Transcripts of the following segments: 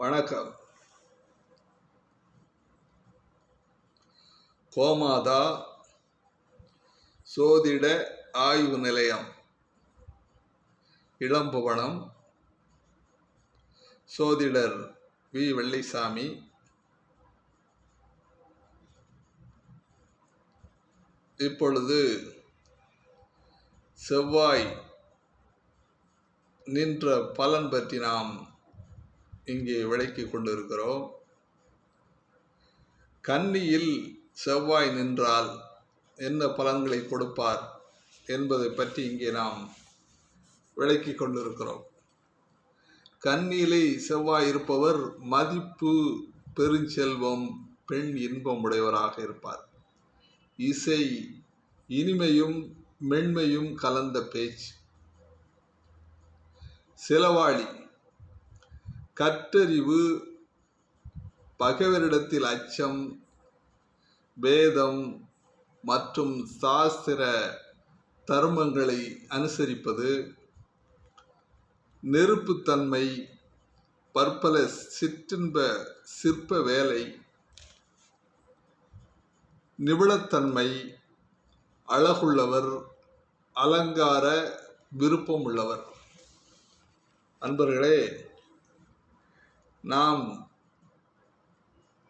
வணக்கம். கோமாதா சோதிட ஆய்வு நிலையம் இளம்புவனம் சோதிடர் வி. வெள்ளைசாமி இப்பொழுது செவ்வாய் நின்ற பலன் பற்றி நாம் இங்கே விளக்கி கொண்டிருக்கிறோம். கன்னியில் செவ்வாய் நின்றால் என்ன பலன்களை கொடுப்பார் என்பதை பற்றி இங்கே நாம் விளக்கி கொண்டிருக்கிறோம். கண்ணிலை செவ்வாய் இருப்பவர் மதிப்பு பெருஞ்செல்வம் பெண் இன்பம் உடையவராக இருப்பார். இசை இனிமையும் மென்மையும் கலந்த பேச்சு. சிலவாளி கற்றறிவு பகைவரிடத்தில் அச்சம் வேதம் மற்றும் சாஸ்திர தர்மங்களை அனுசரிப்பது நெருப்புத்தன்மை பற்பல சிற்றின்ப சிற்ப வேலை நிபுணத்தன்மை அழகுள்ளவர் அலங்கார விருப்பம் உள்ளவர் அன்பர்களே நாம்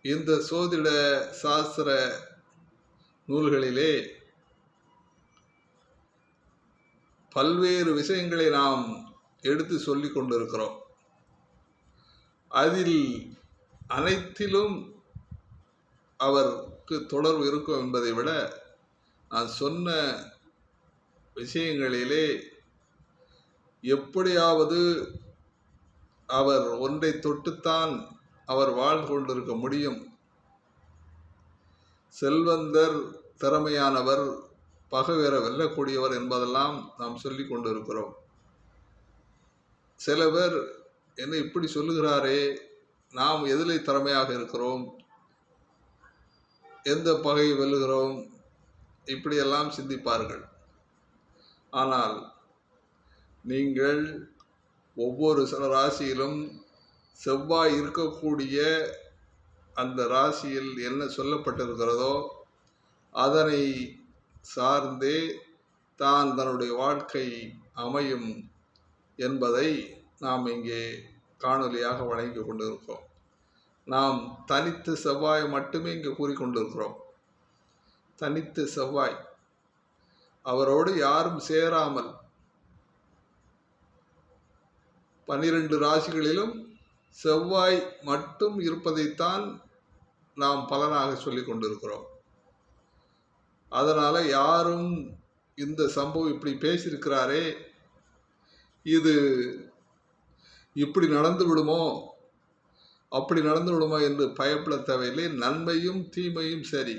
இந்த சோதிட சாஸ்திர நூல்களிலே பல்வேறு விஷயங்களை நாம் எடுத்து சொல்லி கொண்டிருக்கிறோம். அதில் அனைத்திலும் அவருக்கு தொடர்பு இருக்கும் என்பதை விட நான் சொன்ன விஷயங்களிலே எப்படியாவது அவர் ஒன்றை தொட்டுத்தான் அவர் வாழ்ந்து கொண்டிருக்க முடியும். செல்வந்தர் திறமையானவர் பகைவரை வெல்லக்கூடியவர் என்பதெல்லாம் நாம் சொல்லி கொண்டிருக்கிறோம். சில பேர் என்ன இப்படி சொல்லுகிறாரே நாம் எதில் திறமையாக இருக்கிறோம் எந்த பகை வெல்லுகிறோம் இப்படியெல்லாம் சிந்திப்பார்கள். ஆனால் நீங்கள் ஒவ்வொரு சில ராசியிலும் செவ்வாய் இருக்கக்கூடிய அந்த ராசியில் என்ன சொல்லப்பட்டிருக்கிறதோ அதனை சார்ந்தே தான் தன்னுடைய வாழ்க்கை அமையும் என்பதை நாம் இங்கே காணொலியாக வழங்கி கொண்டிருக்கிறோம். நாம் தனித்து செவ்வாய் மட்டுமே இங்கே கூறிக்கொண்டிருக்கிறோம் தனித்து செவ்வாய். அவரோடு யாரும் சேராமல் பன்னிரண்டு ராசிகளிலும் செவ்வாய் மட்டும் இருப்பதைத்தான் நாம் பலனாக சொல்லி கொண்டிருக்கிறோம். அதனால் யாரும் இந்த சம்பவம் இப்படி பேசியிருக்கிறாரே? இது இப்படி நடந்து விடுமோ? அப்படி நடந்து விடுமோ என்று பயப்பட தேவையில்லை. நன்மையும் தீமையும் சரி.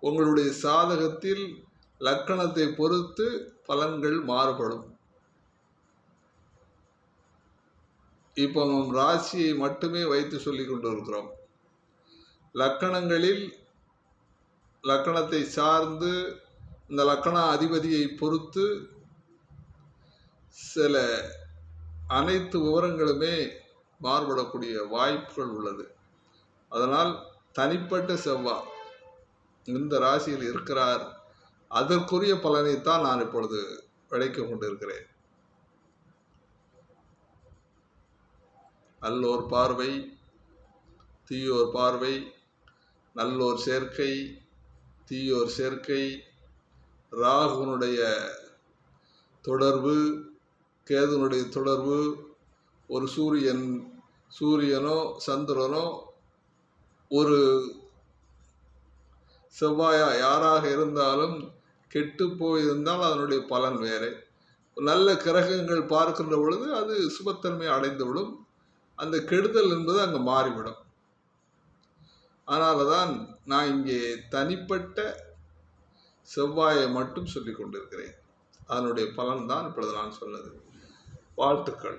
உங்களுடைய சாதகத்தில் லக்கணத்தை பொறுத்து பலன்கள் மாறுபடும். இப்போ நம் ராசியை மட்டுமே வைத்து சொல்லி கொண்டு இருக்கிறோம் லக்கணங்களில் லக்கணத்தை சார்ந்து இந்த லக்கண அதிபதியை பொறுத்து சில அனைத்து விவரங்களுமே மாறுபடக்கூடிய வாய்ப்புகள் உள்ளது. அதனால் தனிப்பட்ட செவ்வாய் இந்த ராசியில் இருக்கிறார். அதற்குரிய பலனைத்தான் நான் இப்பொழுது விளைக்க கொண்டிருக்கிறேன். நல்லோர் பார்வை தீயோர் பார்வை நல்லோர் சேர்க்கை தீயோர் சேர்க்கை ராகுனுடைய தொடர்பு கேதுனுடைய தொடர்பு ஒரு சூரியன் சூரியனோ சந்திரனோ ஒரு செவ்வாயா யாராக இருந்தாலும் கெட்டு போயிருந்தால் அதனுடைய பலன் வேறு. நல்ல கிரகங்கள் பார்க்கின்ற பொழுது அது சுபத்தன்மை அடைந்துவிடும். அந்த கெடுதல் என்பது அங்கே மாறிவிடும். அதனால தான் நான் இங்கே தனிப்பட்ட செவ்வாயை மட்டும் சொல்லி கொண்டிருக்கிறேன். அதனுடைய பலன்தான் இப்பொழுது நான் சொன்னது. வாழ்த்துக்கள்.